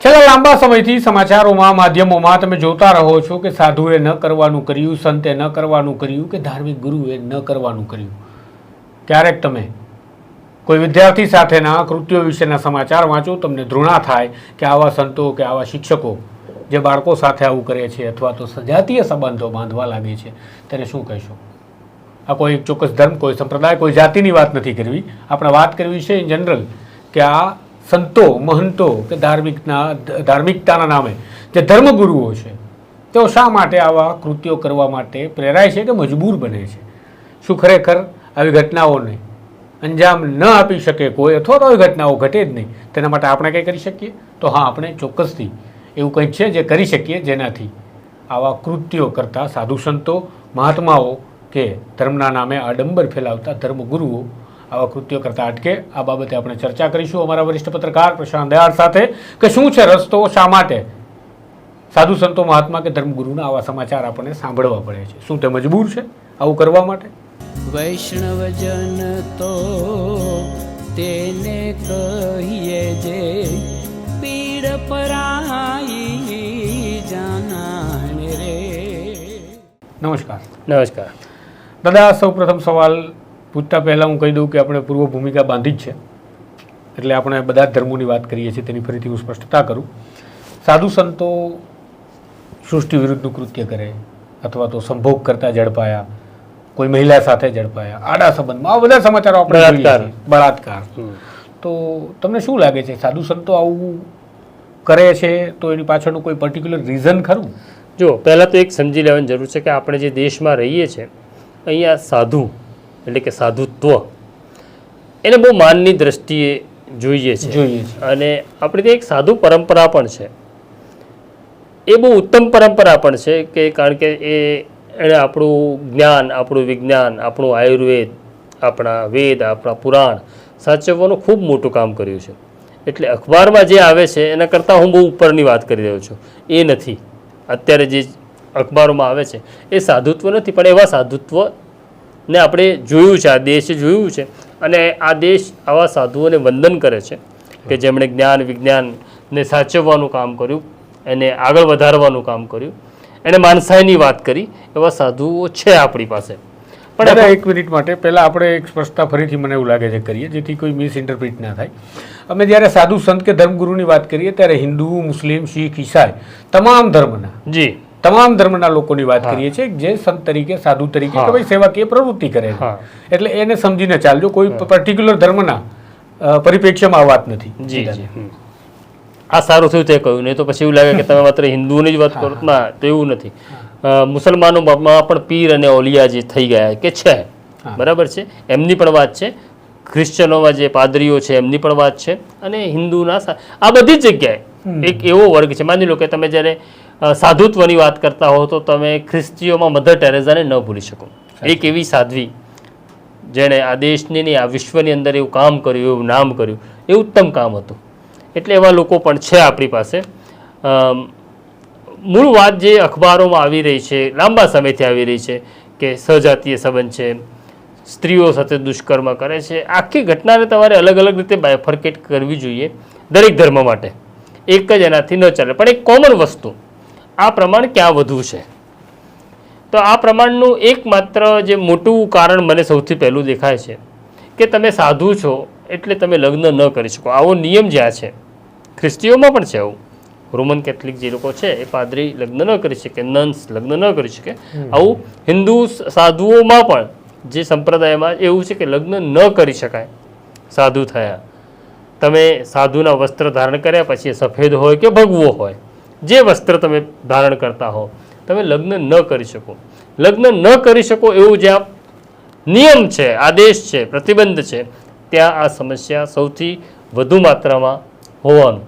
છેલ્લા લાંબા સમયથી સમાચારોમાં, માધ્યમોમાં તમે જોતા રહો છો કે સાધુએ ન કરવાનું કર્યું, સંતે ન કરવાનું કર્યું કે ધાર્મિક ગુરુએ ન કરવાનું કર્યું. ક્યારેક તમે કોઈ વિદ્યાર્થી સાથેના કૃત્યો વિશેના સમાચાર વાંચો, તમને ધૃણા થાય કે આવા સંતો કે આવા શિક્ષકો જે બાળકો સાથે આવું કરે છે અથવા તો સજાતીય સંબંધો બાંધવા લાગે છે તેને શું કહેશો? આ કોઈ ચોક્કસ ધર્મ, કોઈ સંપ્રદાય, કોઈ જાતિની વાત નથી કરવી. આપણે વાત કરવી છે ઇન જનરલ કે આ સંતો, મહંતો કે ધાર્મિકના, ધાર્મિકતાના નામે જે ધર્મગુરુઓ છે, તેઓ શા માટે આવા કૃત્યો કરવા માટે પ્રેરાય છે કે મજબૂર બને છે? શું ખરેખર આવી ઘટનાઓને અંજામ ન આપી શકે કોઈ અથવા તો આવી ઘટનાઓ ઘટે જ નહીં? તેના માટે આપણે કંઈ કરી શકીએ? તો હા, આપણે ચોક્કસથી એવું કંઈક છે જે કરી શકીએ જેનાથી આવા કૃત્યો કરતા સાધુ સંતો, મહાત્માઓ કે ધર્મના નામે આડંબર ફેલાવતા ધર્મગુરુઓ આવા કૃત્યો કરતા અટકે આ બાબતે આપણે ચર્ચા કરીશું અમારા વરિષ્ઠ પત્રકાર પ્રશાંત દયાળ સાથે કે શું છે રસ્તો શા માટે? સાધુ સંતો મહાત્મા કે ધર્મગુરુના આવા સમાચાર આપણને સાંભળવા પડે છે. શું તે મજબૂર છે? આવું કરવા માટે? વૈષ્ણવજન તો તેને કહીએ જે પીડ પરાઈ જાનાને રે. નમસ્કાર. નમસ્કાર. દાદા સૌ પ્રથમ સવાલ પૂછતા પહેલાં હું કહી દઉં કે આપણે પૂર્વ ભૂમિકા બાંધી જ છે. એટલે આપણે બધા જ ધર્મોની વાત કરીએ છીએ તેની ફરીથી હું સ્પષ્ટતા કરું. સાધુ સંતો સૃષ્ટિ વિરુદ્ધનું કૃત્ય કરે અથવા તો સંભોગ કરતા ઝડપાયા કોઈ મહિલા સાથે ઝડપાયા આડા સંબંધમાં આ બધા સમાચારો આપણે બળાત્કાર. બળાત્કાર. તો તમને શું લાગે છે સાધુ સંતો આવું કરે છે તો એની પાછળનું કોઈ પર્ટિક્યુલર રીઝન ખરું? જો પહેલાં તો એક સમજી લેવાની જરૂર છે કે આપણે જે દેશમાં રહીએ છીએ અહીંયા સાધુ એટલે કે સાધુત્વ એને બહુ માનની દ્રષ્ટિએ જોઈએ છે. જોઈએ અને આપણે ત્યાં એક સાધુ પરંપરા પણ છે. એ બહુ ઉત્તમ પરંપરા પણ છે કે કારણ કે એ એણે આપણું જ્ઞાન આપણું વિજ્ઞાન આપણું આયુર્વેદ આપણા વેદ આપણા પુરાણ સાચવવાનું ખૂબ મોટું કામ કર્યું છે. એટલે અખબારમાં જે આવે છે એના કરતાં હું બહુ ઉપરની વાત કરી રહ્યો છું. એ નથી. અત્યારે જે અખબારોમાં આવે છે એ સાધુત્વ નથી પણ એવા સાધુત્વ ને આપણે જોયું છે આ દેશે જોયું છે. અને આ દેશ આવા સાધુઓને વંદન કરે છે કે જેમણે જ્ઞાન વિજ્ઞાનને સાચવવાનું કામ કર્યું એને આગળ વધારવાનું કામ કર્યું. એણે માનસાઈની વાત કરી એવા સાધુઓ છે આપણી પાસે. પણ એક મિનિટ માટે પહેલાં આપણે એક સ્પષ્ટતા ફરીથી મને એવું લાગે છે કરીએ જેથી કોઈ મિસઇન્ટરપ્રિટ ના થાય. અમે જ્યારે સાધુ સંત કે ધર્મગુરુની વાત કરીએ ત્યારે હિન્દુ મુસ્લિમ શીખ ઈસાઈ તમામ ધર્મના જી. તમામ ધર્મના લોકોની વાત કરીએ છીએ જે સંત તરીકે સાધુ તરીકે કે ભાઈ સેવાકીય પ્રવૃત્તિ કરે છે. એટલે એને સમજીને ચાલજો કોઈ પર્ટિક્યુલર ધર્મના પરિપ્રેક્ષ્યમાં આ વાત નથી. આ સારું થયું તે કહ્યું. નહીં તો પછી એવું લાગે કે તમે માત્ર હિન્દુઓની જ વાત કરો. ના તો એવું નથી. મુસલમાનો મુસલમાનોમાં પણ પીર અને ઓલિયા જે થઈ ગયા કે છે. બરાબર છે? એમની પણ વાત છે. ક્રિશ્ચનોમાં જે પાદરીઓ છે એમની પણ વાત છે. અને હિન્દુના આ બધી જ જગ્યાએ એક એવો વર્ગ છે. માની લો કે તમે જ્યારે સાધુત્વની વાત કરતા હો તો તમે ખ્રિસ્તીઓમાં મધર ટેરેઝાને ન ભૂલી શકો. એક એવી સાધ્વી જેણે આ દેશની નહીં આ વિશ્વની અંદર એવું કામ કર્યું એવું નામ કર્યું એ ઉત્તમ કામ હતું. એટલે એવા લોકો પણ છે આપણી પાસે. મૂળ વાત જે અખબારોમાં આવી રહી છે લાંબા સમયથી આવી રહી છે કે સહજાતીય સંબંધ છે સ્ત્રીઓ સાથે દુષ્કર્મ કરે છે આખી ઘટનાને તમારે અલગ અલગ રીતે બાયફર્કેટ કરવી જોઈએ દરેક ધર્મ માટે. એક જ એનાથી ન ચાલે પણ એક કોમન વસ્તુ આ પ્રમાણ ક્યાં વધુ છે? તો આ પ્રમાણનું એકમાત્ર જે મોટું કારણ મને સૌથી પહેલું દેખાય છે કે તમે સાધુ છો એટલે તમે લગ્ન ન કરી શકો. આવો નિયમ જ્યાં છે. ખ્રિસ્તીઓમાં પણ છે આવું. રોમન કેથલિક જે લોકો છે એ પાદરી લગ્ન ન કરી શકે નન્સ લગ્ન ન કરી શકે. આવું હિન્દુ સાધુઓમાં પણ જે સંપ્રદાયમાં એવું છે કે લગ્ન ન કરી શકાય. સાધુ થયા. તમે સાધુના વસ્ત્ર ધારણ કર્યા પછી સફેદ હોય કે ભગવો હોય. જે વસ્ત્ર તમે ધારણ કરતા હો તમે લગ્ન ન કરી શકો. લગ્ન ન કરી શકો એવું જ્યાં નિયમ છે આદેશ છે પ્રતિબંધ છે ત્યાં આ સમસ્યા સૌથી વધુ માત્રામાં હોવાનું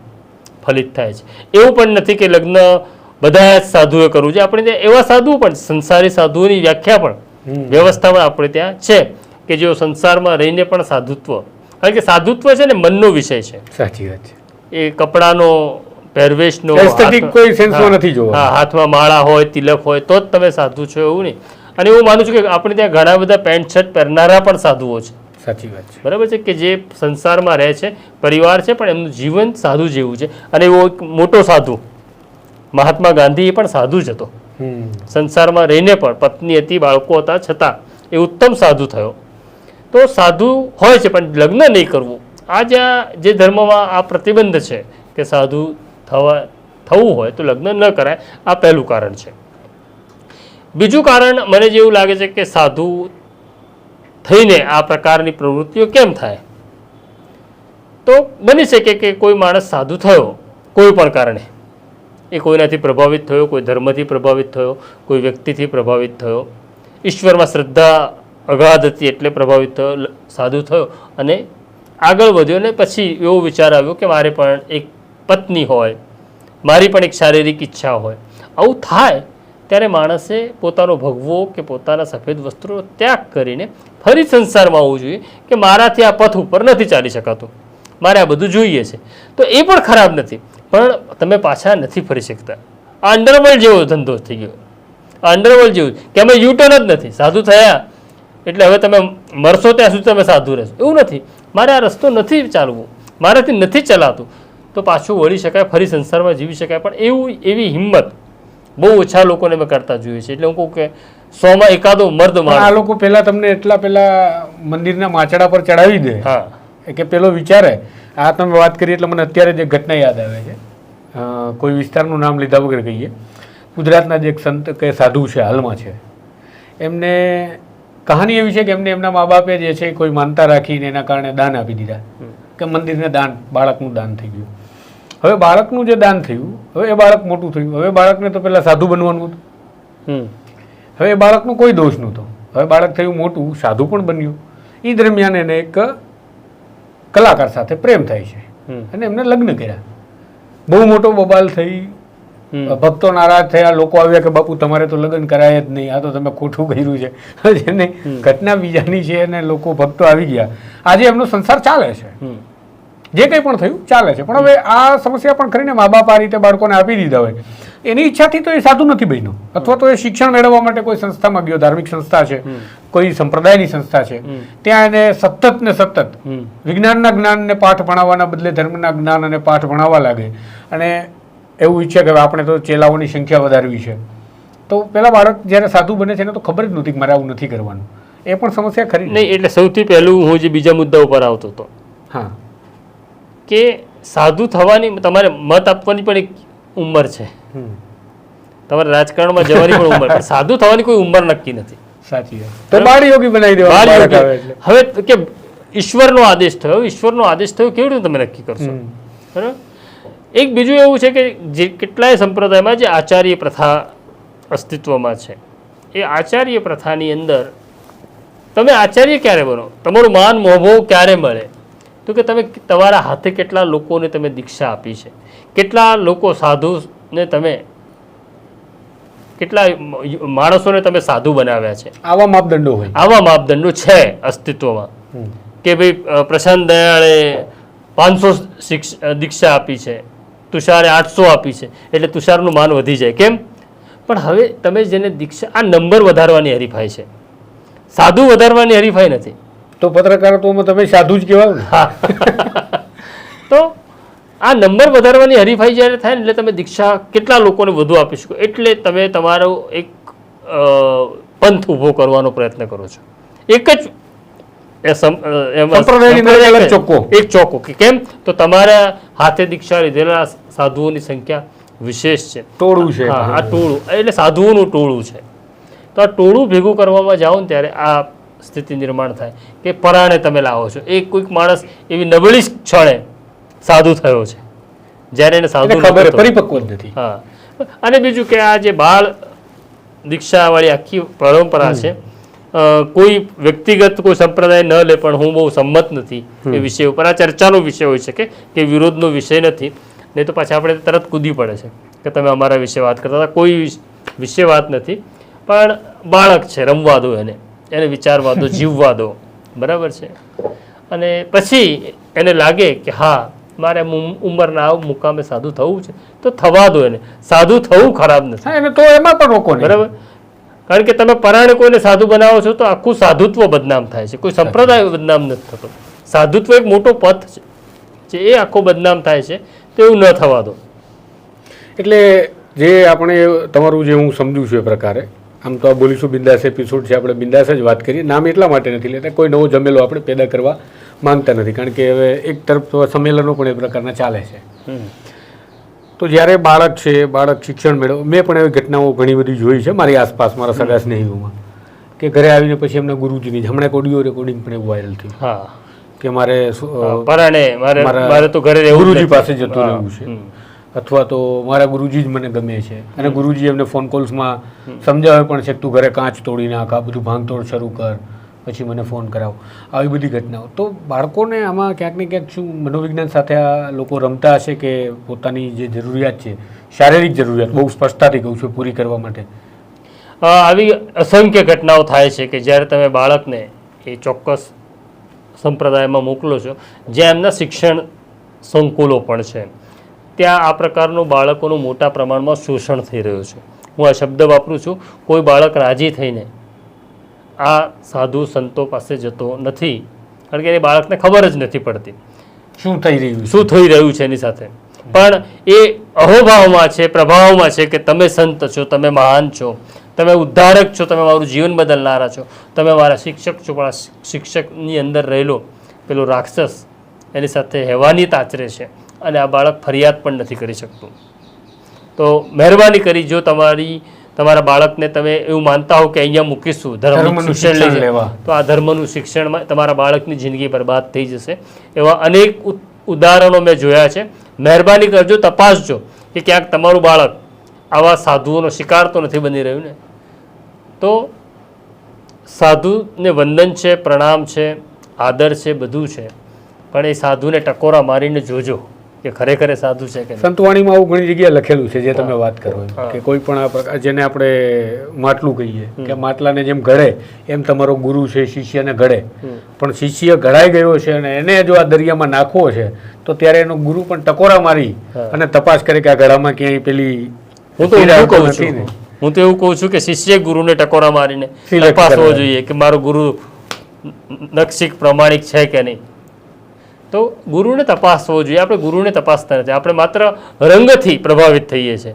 ફલિત થાય છે. એવું પણ નથી કે લગ્ન બધા જ સાધુએ કરવું છે આપણે ત્યાં એવા સાધુઓ પણ સંસારી સાધુઓની વ્યાખ્યા પણ વ્યવસ્થા પણ આપણે ત્યાં છે કે જેઓ સંસારમાં રહીને પણ સાધુત્વ કારણ કે સાધુત્વ છે ને મનનો વિષય છે. સાચી વાત છે. એ કપડાનો પહેરવેશનો કોઈ sense નથી જોવો હા હાથમાં માળા હોય તિલક હોય તો જ તમે સાધુ છો એવું નહીં. અને હું માનું છું કે આપણે ત્યાં ઘણા બધા પેન્ટ શર્ટ પહેરનારા પણ સાધુઓ છે. સાચી વાત છે. બરાબર છે કે જે સંસારમાં રહે છે પરિવાર છે પણ એમનું જીવન સાધુ જેવું છે. અને એવો એક મોટો સાધુ મહાત્મા ગાંધી એ પણ સાધુ જ હતો. સંસારમાં રહીને પણ પત્ની હતી બાળકો હતા છતાં એ ઉત્તમ સાધુ થયો. તો સાધુ હોય છે પણ લગ્ન નહીં કરવું. આ જે ધર્મમાં આ પ્રતિબંધ છે કે સાધુ થવા થવું હોય તો લગ્ન ન કરાય. આ પહેલું કારણ છે. બીજું કારણ મને જેવું લાગે છે કે સાધુ થઈને આ પ્રકારની પ્રવૃત્તિઓ કેમ થાય? તો બની શકે કે કોઈ માણસ સાધુ થયો, કોઈ પણ કારણે. એ કોઈનાથી પ્રભાવિત થયો, કોઈ ધર્મથી પ્રભાવિત થયો, કોઈ વ્યક્તિથી પ્રભાવિત થયો. ઈશ્વરમાં શ્રદ્ધા, અગાધ હતી એટલે પ્રભાવિત થયો, સાધુ થયો. અને આગળ વધ્યો ને પછી એવો વિચાર આવ્યો કે મારે પણ એક પત્ની હોય, મારી પણ એક શારીરિક ઈચ્છા હોય. આવું થાય ત્યારે માણસે પોતાનો ભગવો કે પોતાના સફેદ વસ્ત્રો ત્યાગ કરીને ફરી સંસારમાં આવવું જોઈએ કે મારાથી આ પથ ઉપર નથી ચાલી શકાતું. મારે આ બધું જોઈએ છે. તો એ પણ ખરાબ નથી. પણ તમે પાછા નથી ફરી શકતા. આ અંડરવર્લ્ડ જેવો ધંધો થઈ ગયો. આ અંડરવર્લ્ડ જેવું. કે અમે યુટર્ન જ નથી. સાધુ થયા. એટલે હવે તમે મરશો ત્યાં સુધી તમે સાધુ રહેશો. એવું નથી. મારે આ રસ્તો નથી ચાલવું. મારાથી નથી ચલાતું. તો પાછું વળી શકાય ફરી સંસારમાં જીવી શકાય. પણ એવું એવી હિંમત બહુ ઓછા લોકોને મેં કરતા જોઈએ છે. એટલે હું કહું કે સોમાં એકાદો મર્દ આ લોકો પહેલાં તમને એટલા પહેલાં મંદિરના માચડા પર ચડાવી દે. હા. કે પેલો વિચારે આ તમે વાત કરી એટલે મને અત્યારે જે ઘટના યાદ આવે છે. કોઈ વિસ્તારનું નામ લીધા વગર કહીએ. ગુજરાતના જે એક સંત કે સાધુ છે હાલમાં છે. એમને કહાની એવી છે કે એમને એમના મા બાપે જે છે કોઈ માનતા રાખીને એના કારણે દાન આપી દીધા. કે મંદિરને દાન બાળકનું દાન થઈ ગયું. હવે બાળકનું જે દાન થયું હવે એ બાળક મોટું થયું હવે બાળકને તો પેલા સાધુ બનવાનું હતું. હવે એ બાળકનો કોઈ દોષ નહોતો. હવે બાળક થયું મોટું સાધુ પણ બન્યું. એ દરમિયાન એને એક કલાકાર સાથે પ્રેમ થાય છે. અને એમને લગ્ન કર્યા. બહુ મોટો બબાલ થઈ. ભક્તો નારાજ થયા. લોકો આવ્યા કે બાપુ તમારે તો લગ્ન કરાય જ નહીં. આ તો તમે ખોટું કર્યું છે. જેને ઘટના બીજાની છે અને લોકો ભક્તો આવી ગયા. આજે એમનો સંસાર ચાલે છે. જે કંઈ પણ થયું ચાલે છે. પણ હવે આ સમસ્યા પણ ખરીને મા બાપ આ રીતે બાળકોને આપી દીધા હોય. એની ઈચ્છાથી તો એ સાધુ નથી બન્યું. અથવા તો એ શિક્ષણ મેળવવા માટે કોઈ સંસ્થામાં ગયો ધાર્મિક સંસ્થા છે કોઈ સંપ્રદાયની સંસ્થા છે. ત્યાં એને સતત ને સતત વિજ્ઞાનના જ્ઞાનને પાઠ ભણાવવાના બદલે ધર્મના જ્ઞાન અને પાઠ ભણાવવા લાગે. અને એવું ઈચ્છે કે આપણે તો ચેલાઓની સંખ્યા વધારવી છે. તો પેલા બાળક જ્યારે સાધુ બને છે એને તો ખબર જ નહોતી કે મારે આવું નથી કરવાનું. એ પણ સમસ્યા ખરી નહીં એટલે સૌથી પહેલું હું જે બીજા મુદ્દા ઉપર આવતો હતો. હા. કે સાધુ થવાની તમારે મત આપવાની પણ એક ઉંમર છે. તમારે રાજકારણમાં જવાની પણ ઉંમર પણ સાધુ થવાની કોઈ ઉંમર નક્કી નથી. સાચી તો બાળ યોગી બનાવી દેવા હવે કે ઈશ્વરનો આદેશ થયો. ઈશ્વરનો આદેશ થયો કેવી રીતે તમે નક્કી કરશો? બરાબર? એક બીજું એવું છે કે જે કેટલાય સંપ્રદાયમાં જે આચાર્ય પ્રથા અસ્તિત્વમાં છે. એ આચાર્ય પ્રથાની અંદર તમે આચાર્ય ક્યારે બનો? તમારું માન મોભો ક્યારે મળે? તો કે તમે તમારા હાથે કેટલા લોકોને તમે દીક્ષા આપી છે? કેટલા લોકો સાધુને તમે કેટલા માણસોને તમે સાધુ બનાવ્યા છે? આવા માપદંડો હોય. આવા માપદંડો છે અસ્તિત્વમાં. કે ભાઈ પ્રશાંત દયાળે પાંચસો દીક્ષા આપી છે તુષારે આઠસો આપી છે એટલે તુષારનું માન વધી જાય. કેમ? પણ હવે તમે જેને દીક્ષા આ નંબર વધારવાની હરીફાઈ છે. સાધુ વધારવાની હરીફાઈ નથી. તો પત્રકારત્વમાં તમે સાધુ જ કહેવાય. ને તો આ નંબર વધારવાની હરીફાઈ જ્યારે થાય ને એટલે તમે દીક્ષા કેટલા લોકોને વધુ આપી શકો? એટલે તમે તમારો એક પંથ ઊભો કરવાનો પ્રયત્ન કરો છો. એક જ એક ચોખ્ખો. કે કેમ? તો તમારા હાથે દીક્ષા લીધેલા સાધુઓની સંખ્યા વિશેષ છે. ટોળું છે. આ ટોળું. એટલે સાધુઓનું ટોળું છે. તો આ ટોળું ભેગું કરવામાં જાઓ ને ત્યારે આ સ્થિતિ નિર્માણ થાય કે પરાણે તમે લાવો છો. એક કોઈક માણસ એવી નબળી ક્ષણે સાધુ થયો છે. જ્યારે એને સાધુ ખબર પરિપક્વ નથી. હા. અને બીજું કે આ જે બાળ દીક્ષાવાળી આખી પરંપરા છે કોઈ વ્યક્તિગત કોઈ સંપ્રદાય ન લે પણ હું બહુ સંમત નથી એ વિષય ઉપર. આ ચર્ચાનો વિષય હોઈ શકે કે વિરોધનો વિષય નથી. નહીં તો પાછા આપણે તરત કૂદી પડે છે કે તમે અમારા વિશે વાત કરતા હતા. કોઈ વિશે વાત નથી. પણ બાળક છે રમવા દો એને. એને વિચારવા દો જીવવા દો. બરાબર છે? અને પછી એને લાગે કે હા મારે ઉંમરના આવ મુકામે સાધુ થવું છે. તો થવા દો એને. સાધુ થવું ખરાબ નથી. એને તો એમાં પણ રોકો બરાબર? કારણ કે તમે પરાણે કોઈને સાધુ બનાવો છો તો આખું સાધુત્વ બદનામ થાય છે. કોઈ સંપ્રદાય બદનામ નથી થતો. સાધુત્વ એક મોટો પથ છે. જે એ આખો બદનામ થાય છે. તો એવું ન થવા દો. એટલે જે આપણે તમારું જે હું સમજુ છું એ પ્રકારે આમ તો આ બોલીશું બિંદાસ એપિસોડ છે આપણે બિંદાસ જ વાત કરીએ. નામ એટલા માટે નથી લેતા કોઈ નવો જમેલો આપણે પેદા કરવા માંગતા નથી કારણ કે હવે એક તરફ સંમેલનો પણ એ પ્રકારના ચાલે છે. તો જ્યારે બાળક છે બાળક શિક્ષણ મેળવ મેં પણ એવી ઘટનાઓ ઘણી બધી જોઈ છે મારી આસપાસ મારા સગા સ્નેહીઓમાં કે ઘરે આવીને પછી એમના ગુરુજીની હમણાં ઓડિયો રેકોર્ડિંગ પણ એવું વાયરલ થયું. હા. કે મારે પરાણે મારે મારે તો ઘરે ગુરુજી પાસે જતું. રહેવું છે. અથવા તો મારા ગુરુજી જ મને ગમે છે. અને ગુરુજી એમને ફોન કોલ્સમાં સમજાવે પણ છે તું ઘરે કાચ તોડી નાખ આ બધું ભાંગતોડ શરૂ કર પછી મને ફોન કરાવ. આવી બધી ઘટનાઓ. તો બાળકોને આમાં ક્યાંક ને ક્યાંક શું મનોવિજ્ઞાન સાથે આ લોકો રમતા હશે કે પોતાની જે જરૂરિયાત છે શારીરિક જરૂરિયાત બહુ સ્પષ્ટતાથી કહું છું પૂરી કરવા માટે? આવી અસંખ્ય ઘટનાઓ થાય છે કે જ્યારે તમે બાળકને એ ચોક્કસ સંપ્રદાયમાં મોકલો છો જ્યાં એમના શિક્ષણ સંકુલો પણ છે. ત્યાં આ પ્રકારનું બાળકોનું મોટા પ્રમાણમાં શોષણ થઈ રહ્યું છે. હું આ શબ્દ વાપરું છું કોઈ બાળક રાજી થઈને આ સાધુ સંતો પાસે જતો નથી કારણ કે એ બાળકને ખબર જ નથી પડતી. શું થઈ રહ્યું શું થઈ રહ્યું છે એની સાથે? પણ એ અહોભાવમાં છે પ્રભાવમાં છે કે તમે સંત છો તમે મહાન છો તમે ઉદ્ધારક છો તમે મારું જીવન બદલનારા છો તમે મારા શિક્ષક છો પણ શિક્ષકની અંદર રહેલો પેલો રાક્ષસ એની સાથે હેવાની આચરે છે. અને આ બાળક ફરિયાદ પણ નથી કરી શકતું. તો મહેરબાની કરી જો તમારી તમારા બાળકને તમે એવું માનતા હો કે અહીંયા મૂકીશું ધર્મનું શિક્ષણ લઈ લેવા. તો આ ધર્મનું શિક્ષણમાં તમારા બાળકની જિંદગી બરબાદ થઈ જશે. એવા અનેક ઉદાહરણો મેં જોયા છે. મહેરબાની કરજો તપાસજો કે ક્યાંક તમારું બાળક આવા સાધુઓનો શિકાર તો નથી બની રહ્યું ને? તો સાધુને વંદન છે પ્રણામ છે આદર છે બધું છે. પણ એ સાધુને ટકોરા મારીને જોજો. કે ખરેખર સાધુ છે કે સંતવાણીમાં આવું ઘણી જગ્યાએ લખેલું છે જે તમે વાત કરો કે કોઈ પણ આ પ્રકાર જેને આપણે માટલું કહીએ કે માટલાને જેમ ઘડે એમ તમારો ગુરુ છે શિષ્યને ઘડે. પણ શિષ્ય ઘડાઈ ગયો છે અને એને જો આ દરિયામાં નાખવો છે તો ત્યારે એનો ગુરુ પણ ટકોરા મારી અને તપાસ કરે કે આ ઘડામાં ક્યાંય પેલી હું તો એવું કહું છું. હું તો એવું કહું છું કે શિષ્ય ગુરુને ટકોરા મારીને તપાસવો જોઈએ કે મારો ગુરુ નક્ષિક પ્રમાણિક છે કે નહીં. તો ગુરુને તપાસવો જોઈએ. આપણે ગુરુને તપાસતા નથી. આપણે માત્ર રંગથી પ્રભાવિત થઈએ છીએ.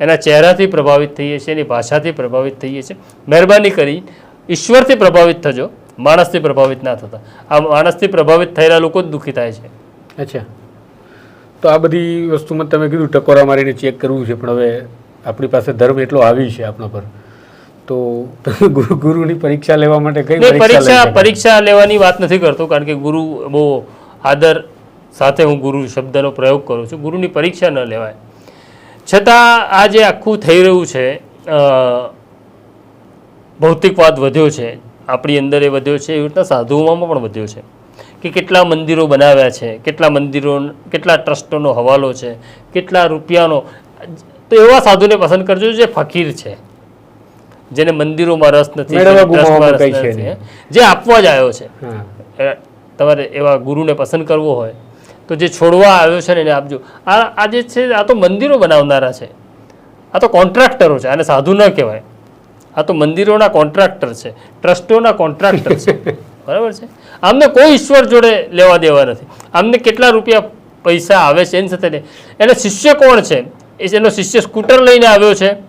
એના ચહેરાથી પ્રભાવિત થઈએ છીએ એની ભાષાથી પ્રભાવિત થઈએ છીએ. મહેરબાની કરી ઈશ્વરથી પ્રભાવિત થજો. માણસથી પ્રભાવિત ના થતા. આ માણસથી પ્રભાવિત થયેલા લોકો જ દુઃખી થાય છે. અચ્છા. તો આ બધી વસ્તુમાં તમે કીધું ટકોરા મારીને ચેક કરવું છે પણ હવે આપણી પાસે ધર્મ એટલો આવી છે આપણા પર. તો ગુરુ ગુરુની પરીક્ષા લેવા માટે કઈ પરીક્ષા? પરીક્ષા લેવાની વાત નથી કરતો કારણ કે ગુરુ બહુ આદર સાથે હું ગુરુ શબ્દનો પ્રયોગ કરું છું. ગુરુની પરીક્ષા ન લેવાય. છતાં આ જે આખું થઈ રહ્યું છે. ભૌતિકવાદ વધ્યો છે. આપણી અંદર એ વધ્યો છે. એવી રીતના સાધુઓમાં પણ વધ્યો છે કે કેટલા મંદિરો બનાવ્યા છે કેટલા મંદિરો કેટલા ટ્રસ્ટોનો હવાલો છે કેટલા રૂપિયાનો. તો એવા સાધુને પસંદ કરજો જે ફકીર છે. જેને મંદિરોમાં રસ નથી. જે આપવા જ આવ્યો છે. તમારે એવા ગુરુને પસંદ કરવો હોય તો જે છોડવા આવ્યો છે ને એને આપજો. આ આ જે છે આ તો મંદિરો બનાવનારા છે. આ તો કોન્ટ્રાક્ટરો છે આને સાધુ ન કહેવાય. આ તો મંદિરોના કોન્ટ્રાક્ટર છે ટ્રસ્ટોના કોન્ટ્રાક્ટર છે. બરાબર છે? આમને કોઈ ઈશ્વર જોડે લેવા દેવા નથી. આમને કેટલા રૂપિયા પૈસા આવે છે એની સાથે એને શિષ્ય કોણ છે? એ એનો શિષ્ય સ્કૂટર લઈને આવ્યો છે.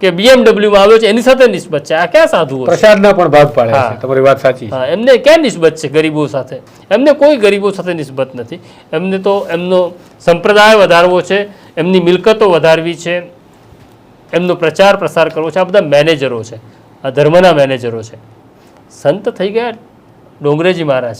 કે બીએમડબ્લ્યુમાં આવ્યો છે એની સાથે નિસ્બત છે. આ ક્યાં સાધુ પ્રસાદના પણ ભાગ પાડે છે. તમારી વાત સાચી હા એમને ક્યાં નિસ્બત છે ગરીબો સાથે? એમને કોઈ ગરીબો સાથે નિસ્બત નથી. એમને તો એમનો સંપ્રદાય વધારવો છે એમની મિલકતો વધારવી છે એમનો પ્રચાર પ્રસાર કરવો છે. આ બધા મેનેજરો છે. આ ધર્મના મેનેજરો છે. સંત થઈ ગયા ડોંગરેજી મહારાજ.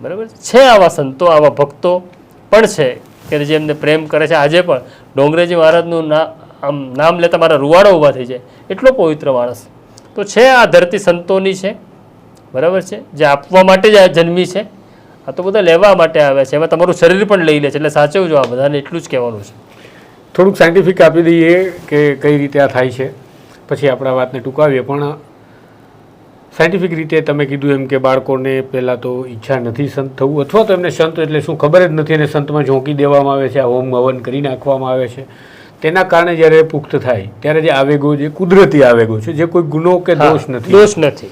બરાબર? છે છે આવા સંતો આવા ભક્તો પણ છે કે જે એમને પ્રેમ કરે છે. આજે પણ ડોંગરેજી મહારાજનું ના આમ નામ લેતા મારા રૂવાડો ઊભા થઈ જાય. એટલો પવિત્ર માણસ. તો છે આ ધરતી સંતોની છે. બરાબર છે? જે આપવા માટે જ જન્મી છે. આ તો બધા લેવા માટે આવ્યા છે. એમાં તમારું શરીર પણ લઈ લે છે. એટલે સાચવજો આ બધાને એટલું જ કહેવાનું છે. થોડુંક સાયન્ટિફિક આપી દઈએ કે કઈ રીતે આ થાય છે. પછી આપણે વાતને ટૂંકાવીએ. પણ સાયન્ટિફિક રીતે તમે કીધું એમ કે બાળકોને પહેલાં તો ઈચ્છા નથી સંત થવું. અથવા તો એમને સંત, એટલે શું ખબર જ નથી. અને સંતમાં ઝોંકી દેવામાં આવે છે. આ હોમ હવન કરી નાખવામાં આવે છે. તેના કારણે જ્યારે પુખ્ત થાય ત્યારે જે આવેગો જે કુદરતી આવેગો છે જે કોઈ ગુનો કે દોષ નથી. દોષ નથી.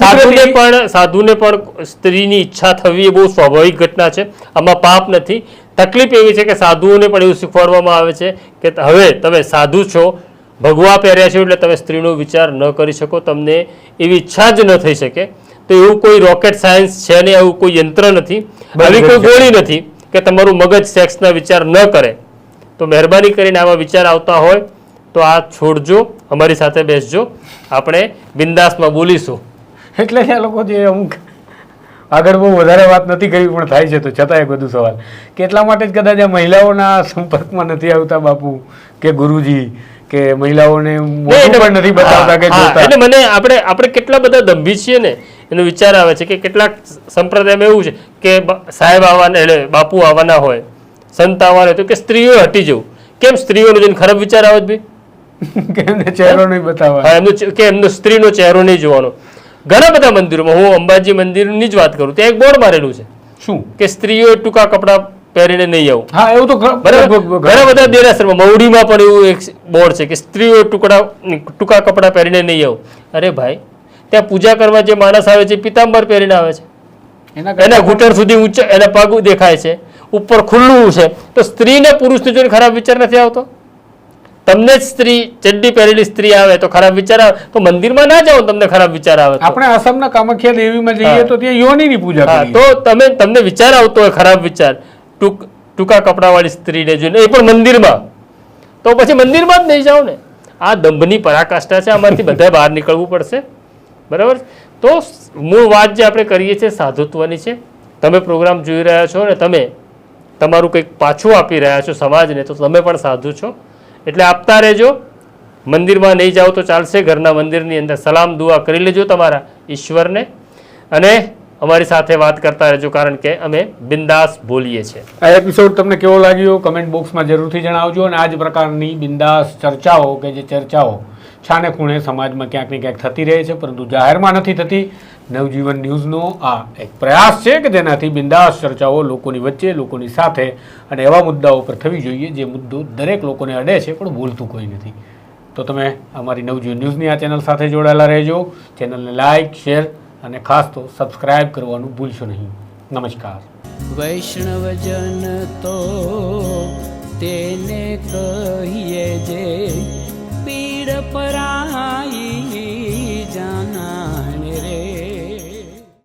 સાધુને પણ સાધુને પણ સ્ત્રીની ઈચ્છા થવી એ બહુ સ્વાભાવિક ઘટના છે. આમાં પાપ નથી. તકલીફ એવી છે કે સાધુઓને પણ એવું શીખવાડવામાં આવે છે કે હવે તમે સાધુ છો ભગવા પહેર્યા છો એટલે તમે સ્ત્રીનો વિચાર ન કરી શકો તમને એવી ઈચ્છા જ ન થઈ શકે. તો એવું કોઈ રોકેટ સાયન્સ છે ને એવું કોઈ યંત્ર નથી. આવી કોઈ ગોળી નથી કે તમારું મગજ સેક્સના વિચાર ન કરે. તો મહેરબાની કરીને આવા વિચાર આવતા હોય તો આ છોડજો અમારી સાથે બેસજો. આપણે બિંદાસમાં બોલીશું. એટલે આ લોકો જે અમુક આગળ બહુ વધારે વાત નથી કરી પણ થાય છે તો છતાં એક બધું સવાલ. કે એટલા માટે જ કદાચ આ મહિલાઓના સંપર્કમાં નથી આવતા બાપુ કે ગુરુજી કે મહિલાઓને પણ નથી બતાવતા કે એટલે મને આપણે આપણે કેટલા બધા દંભી છીએ ને એનો વિચાર આવે છે કે કેટલાક સંપ્રદાયમાં એવું છે કે સાહેબ આવવાના એટલે બાપુ આવવાના હોય. સંત હતું તો કે સ્ત્રીઓ હટી જવું. કેમ સ્ત્રીઓનો જોઈને ખરાબ વિચાર આવે ભાઈ? કે એમને ચહેરો નહીં બતાવવા હા એમનો કે એમનો સ્ત્રીનો ચહેરો નહીં જોવાનો. ઘણા બધા મંદિરોમાં હું અંબાજી મંદિરની જ વાત કરું ત્યાં એક બોર્ડ મારેલું છે. શું? કે સ્ત્રીઓ ટૂંકા કપડાં પહેરીને નહીં આવું. હા એવું તો ઘણા બધા દેરાસરમાં મવડીમાં પણ એવું એક બોર્ડ છે કે સ્ત્રીઓ ટુકડા ટૂંકા કપડાં પહેરીને નહીં આવું. અરે ભાઈ ત્યાં પૂજા કરવા જે માણસ આવે છે પીતાંબર પહેરીને આવે છે. એના એના ઘૂંટણ સુધી ઊંચા એના પગ દેખાય છે. ઉપર ખુલ્લું છે. તો સ્ત્રીને પુરુષને જોઈને ખરાબ વિચાર નથી આવતો? તમને જ સ્ત્રી ચડ્ડી પહેરેલી સ્ત્રી આવે તો ખરાબ વિચાર આવે? તો મંદિરમાં ના જાઓ તમને ખરાબ વિચાર આવે આપણે આસામના કામાખ્યા દેવીમાં જઈએ. તો ત્યાં યોનિની પૂજા તો તમે તમને વિચાર આવતો હોય ખરાબ વિચાર. ટૂંક ટૂંકા કપડાવાળી સ્ત્રીને જોઈને એ પણ મંદિરમાં. તો પછી મંદિરમાં જ નહીં જાઓ ને. આ દંભની પરાકાષ્ઠા છે આમાંથી બધા બહાર નીકળવું પડશે. બરાબર? તો મૂળ વાત જે આપણે કરીએ છીએ સાધુત્વની છે. તમે પ્રોગ્રામ જોઈ રહ્યા છો ને તમે તમારું કંઈક પાછું આપી રહ્યા છો સમાજને, તો તમે પણ સાધુ છો. એટલે આપતા રહેજો. મંદિરમાં નહીં જાઓ તો ચાલશે. ઘરના મંદિરની અંદર સલામ, દુઆ કરી લેજો તમારા ઈશ્વરને. અને અમારી સાથે વાત કરતા રહેજો, કારણ કે અમે બિંદાસ બોલીએ છીએ. આ એપિસોડ તમને કેવો લાગ્યો? કમેન્ટ બોક્સમાં જરૂરથી જણાવજો. અને આ જ પ્રકારની બિંદાસ ચર્ચાઓ, કે જે ચર્ચાઓ છાને ખૂણે સમાજમાં ક્યાંક ને ક્યાંક થતી રહે છે, પરંતુ જાહેરમાં નથી થતી. નવજીવન ન્યૂઝનો આ એક પ્રયાસ છે કે જેનાથી બિંદાસ ચર્ચાઓ લોકોની વચ્ચે, લોકોની સાથે અને એવા મુદ્દાઓ પર થવી જોઈએ જે મુદ્દો દરેક લોકોને અડે છે પણ ભૂલતું કોઈ નથી. તો તમે અમારી નવજીવન ન્યૂઝની આ ચેનલ સાથે જોડાયેલા રહેજો. ચેનલને લાઇક શેર અને ખાસ તો સબસ્ક્રાઇબ કરવાનું ભૂલશો નહીં. નમસ્કાર. વૈષ્ણવજન તો તેને કહીએ જે પીડ પરાઈ